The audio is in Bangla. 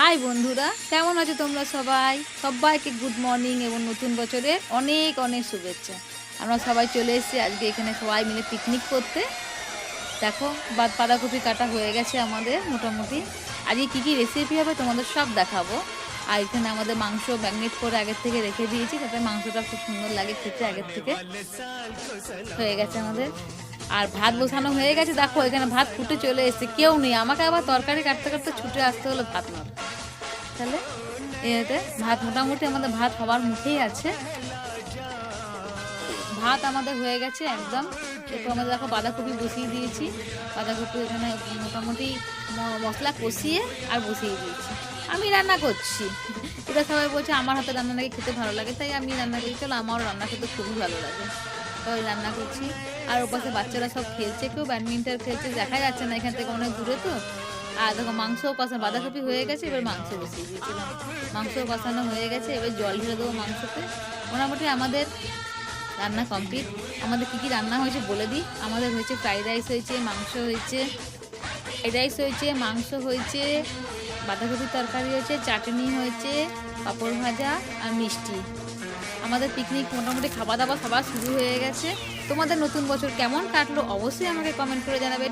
হাই বন্ধুরা, কেমন আছো তোমরা সবাই? সবাইকে গুড মর্নিং এবং নতুন বছরে অনেক অনেক শুভেচ্ছা। আমরা সবাই চলে এসেছি আজকে এখানে সবাই মিলে পিকনিক করতে। দেখো, বাদ বাঁধাকপি কাটা হয়ে গেছে আমাদের মোটামুটি। আজকে কী কী রেসিপি হবে তোমাদের সব দেখাবো। আর এখানে আমাদের মাংস ম্যাগনেট করে আগের থেকে রেখে দিয়েছি যাতে মাংসটা খুব সুন্দর লাগে খেতে আগের থেকে। হয়ে গেছে আমাদের। আর ভাত বসানো হয়ে গেছে। দেখো, এখানে ভাত ফুটে চলে এসেছে। কেউ নেই। আমাকে আবার তরকারি কাটতে কাটতে ছুটে আসতে হলো ভাত নয় তাহলে এতে ভাত মোটামুটি আমাদের ভাত হওয়ার মুখেই আছে। ভাত আমাদের হয়ে গেছে একদম। এরপর আমাদের দেখো বাঁধাকপি বসিয়ে দিয়েছি। বাঁধাকপি এখানে মোটামুটি মশলা কষিয়ে আর বসিয়ে দিয়েছি। আমি রান্না করছি। এটা সবাই বলছে, আমার হাতে রান্না নাকি খেতে ভালো লাগে? তাই আমি রান্না করি। চলো, আমারও রান্না খেতে খুবই ভালো লাগে। রান্না করছি। আর ওপাশে বাচ্চারা সব খেলছে, কেউ ব্যাডমিন্টন খেলছে দেখা যাচ্ছে না এখান থেকে অনেক দূরে তো। আর দেখো মাংসও কষা, বাঁধাকপি হয়ে গেছে, এবার মাংস বসিয়ে দিয়েছিলাম মাংস কষানো হয়ে গেছে, এবার জল ঢেলে দেবো মাংসতে। মোটামুটি আমাদের রান্না কমপ্লিট। আমাদের কী কী রান্না হয়েছে বলে দিই। আমাদের হয়েছে ফ্রাইড রাইস হয়েছে, মাংস হয়েছে, ফ্রাইড রাইস হয়েছে, মাংস হয়েছে, বাঁধাকপির তরকারি হয়েছে, চাটনি হয়েছে, পাঁপড় ভাজা আর মিষ্টি। আমাদের পিকনিক মোটামুটি খাওয়া দাওয়া সবার শুরু হয়ে গেছে। তোমাদের নতুন বছর কেমন কাটলো অবশ্যই আমাকে কমেন্ট করে জানাবে।